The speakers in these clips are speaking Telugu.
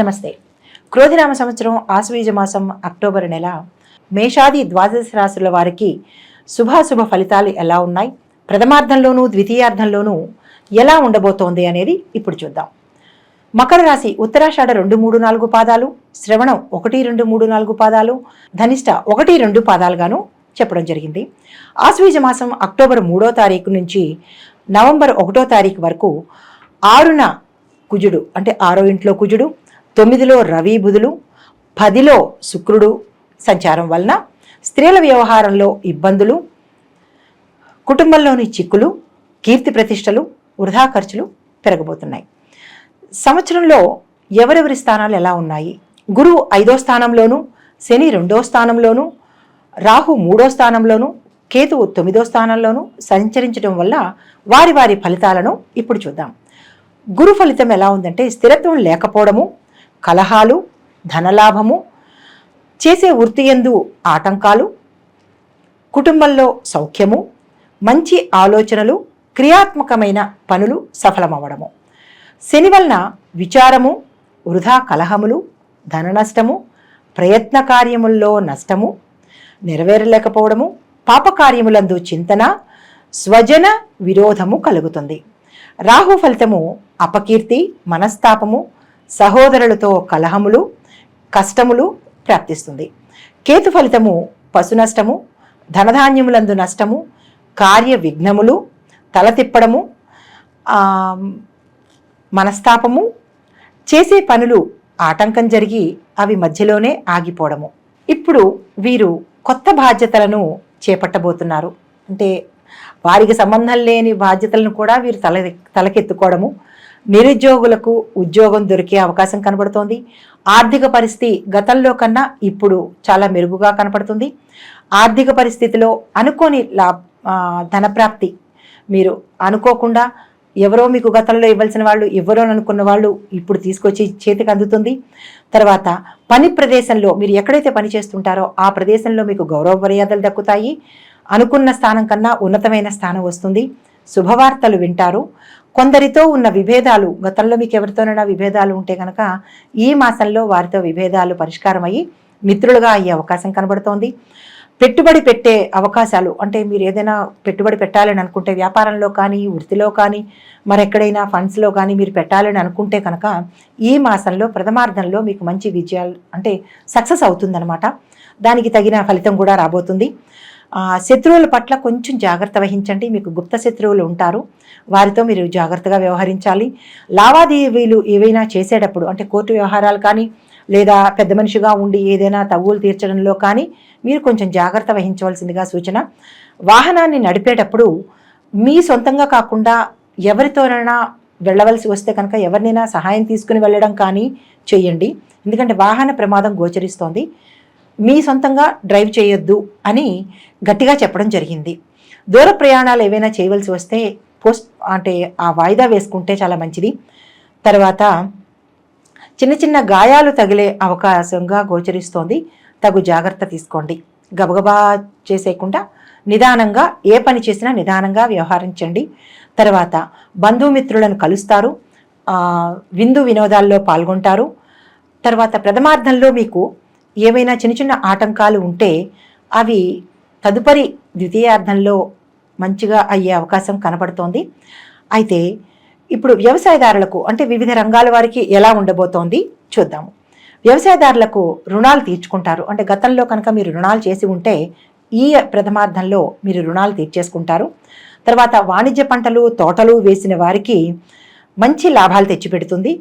నమస్తే. క్రోధినామ సంవత్సరం ఆశ్వీజ మాసం అక్టోబర్ నెల. మేషాది ద్వాదశ రాశుల వారికి శుభాశుభ ఫలితాలు ఎలా ఉన్నాయి? ప్రథమార్థంలోనూ ద్వితీయార్థంలోనూ ఎలా ఉండబోతోంది అనేది ఇప్పుడు చూద్దాం. మకర రాశి ఉత్తరాషాఢ రెండు మూడు నాలుగు పాదాలు శ్రవణం ఒకటి రెండు మూడు నాలుగు పాదాలు ధనిష్ట ఒకటి రెండు పాదాలుగాను చెప్పడం జరిగింది. ఆశ్వీజ మాసం అక్టోబర్ మూడో తారీఖు నుంచి నవంబర్ ఒకటో తారీఖు వరకు ఆరున కుజుడు అంటే ఆరో ఇంట్లో కుజుడు తొమ్మిదిలో రవి బుధులు పదిలో శుక్రుడు సంచారం వలన స్త్రీల వ్యవహారంలో ఇబ్బందులు కుటుంబంలోని చిక్కులు కీర్తి ప్రతిష్టలు వృధా ఖర్చులు పెరగబోతున్నాయి. సంవత్సరంలో ఎవరెవరి స్థానాలు ఎలా ఉన్నాయి? గురువు ఐదో స్థానంలోను శని రెండో స్థానంలోను రాహు మూడో స్థానంలోను కేతువు తొమ్మిదో స్థానంలోను సంచరించడం వల్ల వారి వారి ఫలితాలను ఇప్పుడు చూద్దాం. గురు ఫలితం ఎలా ఉందంటే స్థిరత్వం లేకపోవడము కలహాలు ధనలాభము చేసే వృత్తి యందు ఆటంకాలు కుటుంబంలో సౌఖ్యము మంచి ఆలోచనలు క్రియాత్మకమైన పనులు సఫలమవ్వడము. శని వలన విచారము వృధా కలహములు ధన నష్టము ప్రయత్న కార్యముల్లో నష్టము నెరవేరలేకపోవడము పాపకార్యములందు చింతన స్వజన విరోధము కలుగుతుంది. రాహు ఫలితము అపకీర్తి మనస్తాపము సహోదరులతో కలహములు కష్టములు ప్రాప్తిస్తుంది. కేతు ఫలితము పశు నష్టము ధనధాన్యములందు నష్టము కార్య విఘ్నములు తల తిప్పడము మనస్తాపము చేసే పనులు ఆటంకం జరిగి అవి మధ్యలోనే ఆగిపోవడము. ఇప్పుడు వీరు కొత్త బాధ్యతలను చేపట్టబోతున్నారు. అంటే వారికి సంబంధం లేని బాధ్యతలను కూడా వీరు తల తలకెత్తుకోవడము నిరుద్యోగులకు ఉద్యోగం దొరికే అవకాశం కనబడుతోంది. ఆర్థిక పరిస్థితి గతంలో కన్నా ఇప్పుడు చాలా మెరుగుగా కనపడుతుంది. ఆర్థిక పరిస్థితిలో అనుకోని లా ధనప్రాప్తి మీరు అనుకోకుండా ఎవరో మీకు గతంలో ఇవ్వాల్సిన వాళ్ళు ఎవరో అనుకున్న వాళ్ళు ఇప్పుడు తీసుకొచ్చి చేతికి అందుతుంది. తర్వాత పని ప్రదేశంలో మీరు ఎక్కడైతే పని చేస్తుంటారో ఆ ప్రదేశంలో మీకు గౌరవ మర్యాదలు దక్కుతాయి. అనుకున్న స్థానం కన్నా ఉన్నతమైన స్థానం వస్తుంది. శుభవార్తలు వింటారు. కొందరితో ఉన్న విభేదాలు గతంలో మీకు ఎవరితోనైనా విభేదాలు ఉంటే కనుక ఈ మాసంలో వారితో విభేదాలు పరిష్కారం అయ్యి మిత్రులుగా అయ్యే అవకాశం కనబడుతోంది. పెట్టుబడి పెట్టే అవకాశాలు అంటే మీరు ఏదైనా పెట్టుబడి పెట్టాలని అనుకుంటే వ్యాపారంలో కానీ వృత్తిలో కానీ మరెక్కడైనా ఫండ్స్లో కానీ మీరు పెట్టాలని అనుకుంటే కనుక ఈ మాసంలో ప్రథమార్థంలో మీకు మంచి విజయాలు అంటే సక్సెస్ అవుతుందన్నమాట. దానికి తగిన ఫలితం కూడా రాబోతుంది. శత్రువుల పట్ల కొంచెం జాగ్రత్త వహించండి. మీకు గుప్త శత్రువులు ఉంటారు. వారితో మీరు జాగ్రత్తగా వ్యవహరించాలి. లావాదేవీలు ఏవైనా చేసేటప్పుడు అంటే కోర్టు వ్యవహారాలు కానీ లేదా పెద్ద మనిషిగా ఉండి ఏదైనా తవ్వులు తీర్చడంలో కానీ మీరు కొంచెం జాగ్రత్త వహించవలసిందిగా సూచన. వాహనాన్ని నడిపేటప్పుడు మీ సొంతంగా కాకుండా ఎవరితోనైనా వెళ్ళవలసి వస్తే కనుక ఎవరినైనా సహాయం తీసుకుని వెళ్ళడం కానీ చేయండి. ఎందుకంటే వాహన ప్రమాదం గోచరిస్తోంది. మీ సొంతంగా డ్రైవ్ చేయొద్దు అని గట్టిగా చెప్పడం జరిగింది. దూర ప్రయాణాలు ఏవైనా చేయవలసి వస్తే పోస్ట్ అంటే ఆ వాయిదా వేసుకుంటే చాలా మంచిది. తర్వాత చిన్న చిన్న గాయాలు తగిలే అవకాశంగా గోచరిస్తోంది. తగు జాగ్రత్త తీసుకోండి. గబగబా చేసేయకుండా నిదానంగా ఏ పని చేసినా నిదానంగా వ్యవహరించండి. తర్వాత బంధుమిత్రులను కలుస్తారు. విందు వినోదాల్లో పాల్గొంటారు. తర్వాత ప్రథమార్థంలో మీకు ఏవైనా చిన్న చిన్న ఆటంకాలు ఉంటే అవి తదుపరి ద్వితీయార్థంలో మంచిగా అయ్యే అవకాశం కనబడుతోంది. అయితే ఇప్పుడు వ్యవసాయదారులకు అంటే వివిధ రంగాల వారికి ఎలా ఉండబోతోంది చూద్దాము. వ్యవసాయదారులకు రుణాలు తీర్చుకుంటారు. అంటే గతంలో కనుక మీరు రుణాలు చేసి ఉంటే ఈ ప్రథమార్థంలో మీరు రుణాలు తీర్చేసుకుంటారు. తర్వాత వాణిజ్య పంటలు తోటలు వేసిన వారికి మంచి లాభాలు తెచ్చిపెడుతుంది.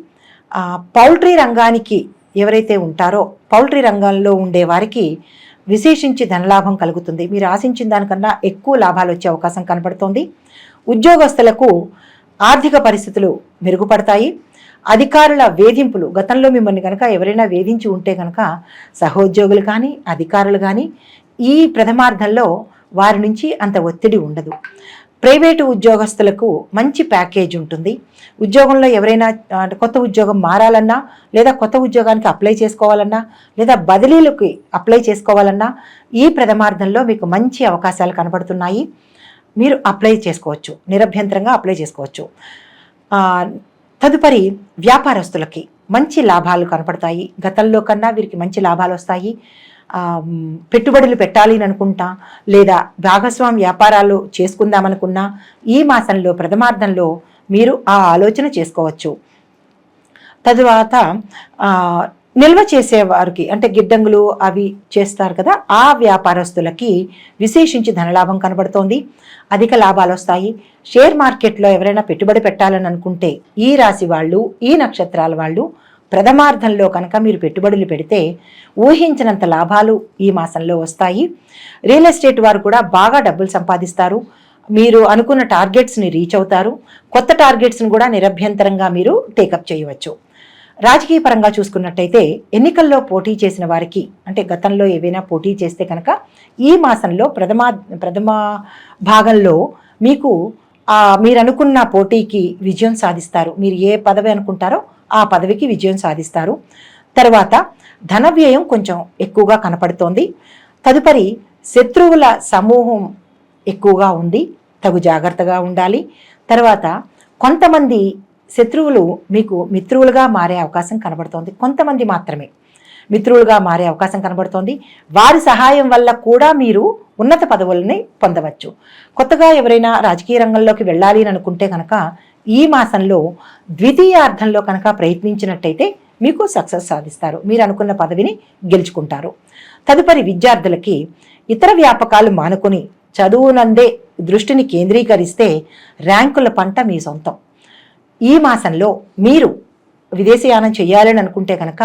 పౌల్ట్రీ రంగానికి ఎవరైతే ఉంటారో పౌల్ట్రీ రంగంలో ఉండే వారికి విశేషించి ధనలాభం కలుగుతుంది. మీరు ఆశించిన దానికన్నా ఎక్కువ లాభాలు వచ్చే అవకాశం కనబడుతోంది. ఉద్యోగస్తులకు ఆర్థిక పరిస్థితులు మెరుగుపడతాయి. అధికారుల వేధింపులు గతంలో మిమ్మల్ని కనుక ఎవరైనా వేధించి ఉంటే కనుక సహోద్యోగులు కానీ అధికారులు కానీ ఈ ప్రథమార్థంలో వారి నుంచి అంత ఒత్తిడి ఉండదు. ప్రైవేటు ఉద్యోగస్తులకు మంచి ప్యాకేజ్ ఉంటుంది. ఉద్యోగంలో ఎవరైనా అంటే కొత్త ఉద్యోగం మారాలన్నా లేదా కొత్త ఉద్యోగానికి అప్లై చేసుకోవాలన్నా లేదా బదిలీలకి అప్లై చేసుకోవాలన్నా ఈ ప్రథమార్థంలో మీకు మంచి అవకాశాలు కనబడుతున్నాయి. మీరు అప్లై చేసుకోవచ్చు. నిరభ్యంతరంగా అప్లై చేసుకోవచ్చు. తదుపరి వ్యాపారస్తులకి మంచి లాభాలు కనపడతాయి. గతంలో కన్నా వీరికి మంచి లాభాలు వస్తాయి. పెట్టుబడులు పెట్టాలి అని అనుకుంటా లేదా భాగస్వామి వ్యాపారాలు చేసుకుందామనుకున్నా ఈ మాసంలో ప్రథమార్థంలో మీరు ఆ ఆలోచన చేసుకోవచ్చు. తరువాత నిల్వ చేసేవారికి అంటే గిడ్డంగులు అవి చేస్తారు కదా ఆ వ్యాపారస్తులకి విశేషించి ధనలాభం కనబడుతోంది. అధిక లాభాలు వస్తాయి. షేర్ మార్కెట్లో ఎవరైనా పెట్టుబడి పెట్టాలని అనుకుంటే ఈ రాశి వాళ్ళు ఈ నక్షత్రాల వాళ్ళు ప్రథమార్థంలో కనుక మీరు పెట్టుబడులు పెడితే ఊహించినంత లాభాలు ఈ మాసంలో వస్తాయి. రియల్ ఎస్టేట్ వారు కూడా బాగా డబ్బులు సంపాదిస్తారు. మీరు అనుకున్న టార్గెట్స్ని రీచ్ అవుతారు. కొత్త టార్గెట్స్ని కూడా నిరభ్యంతరంగా మీరు టేకప్ చేయవచ్చు. రాజకీయ పరంగా చూసుకున్నట్టయితే ఎన్నికల్లో పోటీ చేసిన వారికి అంటే గతంలో ఏవైనా పోటీ చేస్తే కనుక ఈ మాసంలో ప్రథమ ప్రథమ భాగంలో మీకు మీరు అనుకున్న పోటీకి విజయం సాధిస్తారు. మీరు ఏ పదవి అనుకుంటారో ఆ పదవికి విజయం సాధిస్తారు. తర్వాత ధన వ్యయం కొంచెం ఎక్కువగా కనపడుతోంది. తదుపరి శత్రువుల సమూహం ఎక్కువగా ఉంది. తగు జాగ్రత్తగా ఉండాలి. తర్వాత కొంతమంది శత్రువులు మీకు మిత్రువులుగా మారే అవకాశం కనబడుతోంది. కొంతమంది మాత్రమే మిత్రులుగా మారే అవకాశం కనబడుతోంది. వారి సహాయం వల్ల కూడా మీరు ఉన్నత పదవులని పొందవచ్చు. కొత్తగా ఎవరైనా రాజకీయ రంగంలోకి వెళ్ళాలి అని అనుకుంటే కనుక ఈ మాసంలో ద్వితీయార్థంలో కనుక ప్రయత్నించినట్టయితే మీకు సక్సెస్ సాధిస్తారు. మీరు అనుకున్న పదవిని గెలుచుకుంటారు. తదుపరి విద్యార్థులకి ఇతర వ్యాపకాలు మానుకొని చదువునందే దృష్టిని కేంద్రీకరిస్తే ర్యాంకుల పంట మీ సొంతం. ఈ మాసంలో మీరు విదేశీయానం చేయాలని అనుకుంటే కనుక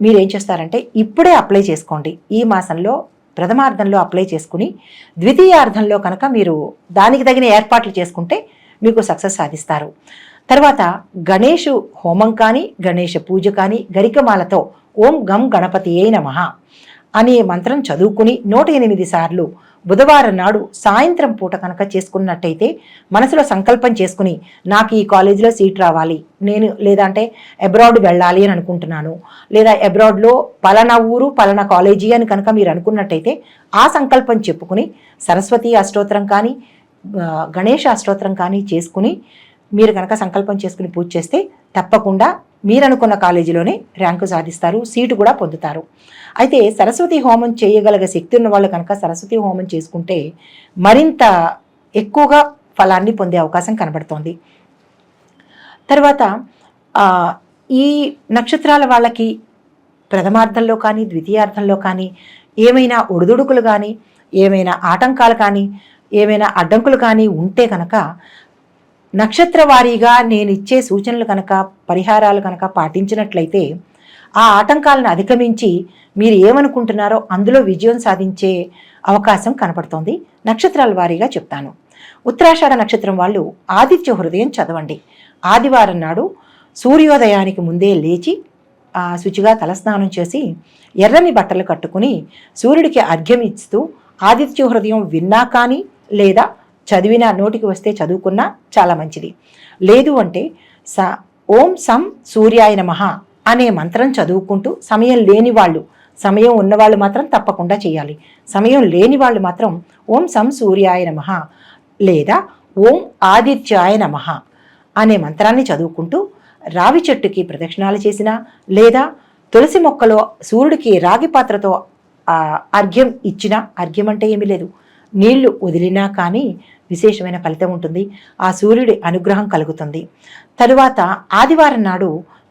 మీరు ఏం చేస్తారంటే ఇప్పుడే అప్లై చేసుకోండి. ఈ మాసంలో ప్రథమార్థంలో అప్లై చేసుకుని ద్వితీయార్థంలో కనుక మీరు దానికి తగిన ఏర్పాట్లు చేసుకుంటే మీకు సక్సెస్ సాధిస్తారు. తర్వాత గణేషు హోమం కానీ గణేష పూజ కానీ గరికమాలతో ఓం గం గణపతి ఏ నమ అనే మంత్రం చదువుకుని నూట ఎనిమిది సార్లు బుధవారం నాడు సాయంత్రం పూట కనుక చేసుకున్నట్టయితే మనసులో సంకల్పం చేసుకుని నాకు ఈ కాలేజీలో సీట్ రావాలి నేను లేదంటే అబ్రాడ్ వెళ్ళాలి అని అనుకుంటున్నాను లేదా అబ్రాడ్లో పలానా ఊరు పలానా కాలేజీ అని కనుక మీరు అనుకున్నట్టయితే ఆ సంకల్పం చెప్పుకుని సరస్వతి అష్టోత్తరం కానీ గణేష అష్టోత్తరం కానీ చేసుకుని మీరు కనుక సంకల్పం చేసుకుని పూజ చేస్తే తప్పకుండా మీరు అనుకున్న కాలేజీలోనే ర్యాంకు సాధిస్తారు సీటు కూడా పొందుతారు. అయితే సరస్వతి హోమం చేయగలిగే శక్తి ఉన్న వాళ్ళు కనుక సరస్వతి హోమం చేసుకుంటే మరింత ఎక్కువగా ఫలాన్ని పొందే అవకాశం కనబడుతోంది. తర్వాత ఈ నక్షత్రాల వాళ్ళకి ప్రథమార్థంలో కానీ ద్వితీయార్థంలో కానీ ఏమైనా ఒడిదుడుకులు కానీ ఏమైనా ఆటంకాలు కానీ ఏమైనా అడ్డంకులు కానీ ఉంటే కనుక నక్షత్ర వారీగా నేను ఇచ్చే సూచనలు కనుక పరిహారాలు కనుక పాటించినట్లయితే ఆ ఆటంకాలను అధిగమించి మీరు ఏమనుకుంటున్నారో అందులో విజయం సాధించే అవకాశం కనపడుతోంది. నక్షత్రాల వారీగా చెప్తాను. ఉత్తరాషాఢ నక్షత్రం వాళ్ళు ఆదిత్య హృదయం చదవండి. ఆదివారం నాడు సూర్యోదయానికి ముందే లేచి శుచిగా తలస్నానం చేసి ఎర్రని బట్టలు కట్టుకుని సూర్యుడికి అర్ఘ్యం ఇస్తూ ఆదిత్య హృదయం విన్నా కానీ లేదా చదివినా నోటికి వస్తే చదువుకున్నా చాలా మంచిది. లేదు అంటే స ఓం సం సూర్యాయ నమః అనే మంత్రం చదువుకుంటూ సమయం లేని వాళ్ళు సమయం ఉన్నవాళ్ళు మాత్రం తప్పకుండా చేయాలి. సమయం లేని వాళ్ళు మాత్రం ఓం సం సూర్యాయ నమః లేదా ఓం ఆదిత్యాయ నమః అనే మంత్రాన్ని చదువుకుంటూ రావి చెట్టుకి ప్రదక్షిణాలు చేసినా లేదా తులసి మొక్కలో సూర్యుడికి రాగి పాత్రతో అర్ఘ్యం ఇచ్చినా అర్ఘ్యం అంటే ఏమీ లేదు. నీళ్ళు వదిలినా కానీ విశేషమైన ఫలితం ఉంటుంది. ఆ సూర్యుడి అనుగ్రహం కలుగుతుంది. తరువాత ఆదివారం నాడు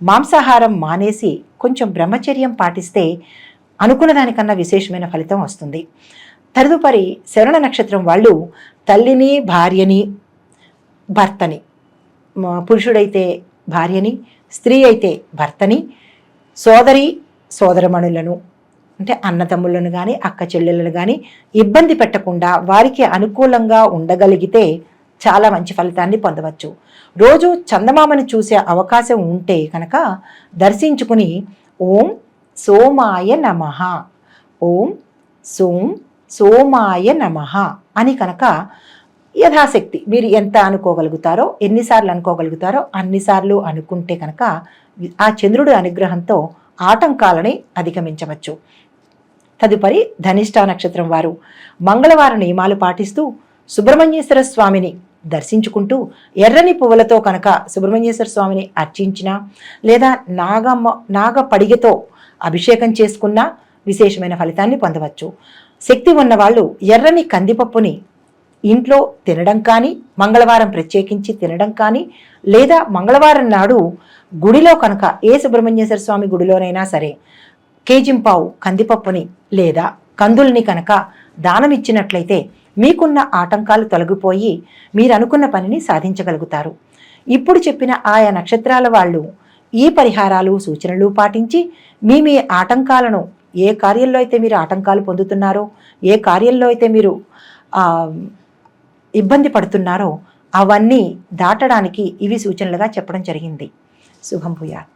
మాంసాహారం మానేసి కొంచెం బ్రహ్మచర్యం పాటిస్తే అనుకున్న దానికన్నా విశేషమైన ఫలితం వస్తుంది. తదుపరి శరణ నక్షత్రం వాళ్ళు తల్లిని భార్యని భర్తని. పురుషుడైతే భార్యని స్త్రీ అయితే భర్తని సోదరి సోదరమణులను అంటే అన్నదమ్ములను కానీ అక్క చెల్లెలను కానీ ఇబ్బంది పెట్టకుండా వారికి అనుకూలంగా ఉండగలిగితే చాలా మంచి ఫలితాన్ని పొందవచ్చు. రోజు చందమామని చూసే అవకాశం ఉంటే కనుక దర్శించుకుని ఓం సోమాయ నమః ఓం సోం సోమాయ నమః అని కనుక యథాశక్తి మీరు ఎంత అనుకోగలుగుతారో ఎన్నిసార్లు అనుకోగలుగుతారో అన్నిసార్లు అనుకుంటే కనుక ఆ చంద్రుడి అనుగ్రహంతో ఆటంకాలని అధిగమించవచ్చు. తదుపరి ధనిష్టా నక్షత్రం వారు. మంగళవారం నియమాలు పాటిస్తూ సుబ్రహ్మణ్యేశ్వర స్వామిని దర్శించుకుంటూ ఎర్రని పువ్వులతో కనుక సుబ్రహ్మణ్యేశ్వర స్వామిని అర్చించినా లేదా నాగమ్మ నాగ పడిగతో అభిషేకం చేసుకున్నా విశేషమైన ఫలితాన్ని పొందవచ్చు. శక్తి ఉన్నవాళ్ళు ఎర్రని కందిపప్పుని ఇంట్లో తినడం కానీ మంగళవారం ప్రత్యేకించి తినడం కానీ లేదా మంగళవారం నాడు గుడిలో కనుక ఏ సుబ్రహ్మణ్యేశ్వర స్వామి గుడిలోనైనా సరే కేజింపావు కందిపప్పుని లేదా కందుల్ని కనుక దానం ఇచ్చినట్లయితే మీకున్న ఆటంకాలు తొలగిపోయి మీరు అనుకున్న పనిని సాధించగలుగుతారు. ఇప్పుడు చెప్పిన ఆయా నక్షత్రాల వాళ్ళు ఈ పరిహారాలు సూచనలు పాటించి మీ మీ ఆటంకాలను ఏ కార్యంలో అయితే మీరు ఆటంకాలు పొందుతున్నారో ఏ కార్యంలో అయితే మీరు ఇబ్బంది పడుతున్నారో అవన్నీ దాటడానికి ఇవి సూచనలుగా చెప్పడం జరిగింది. శుభం భూయాత్.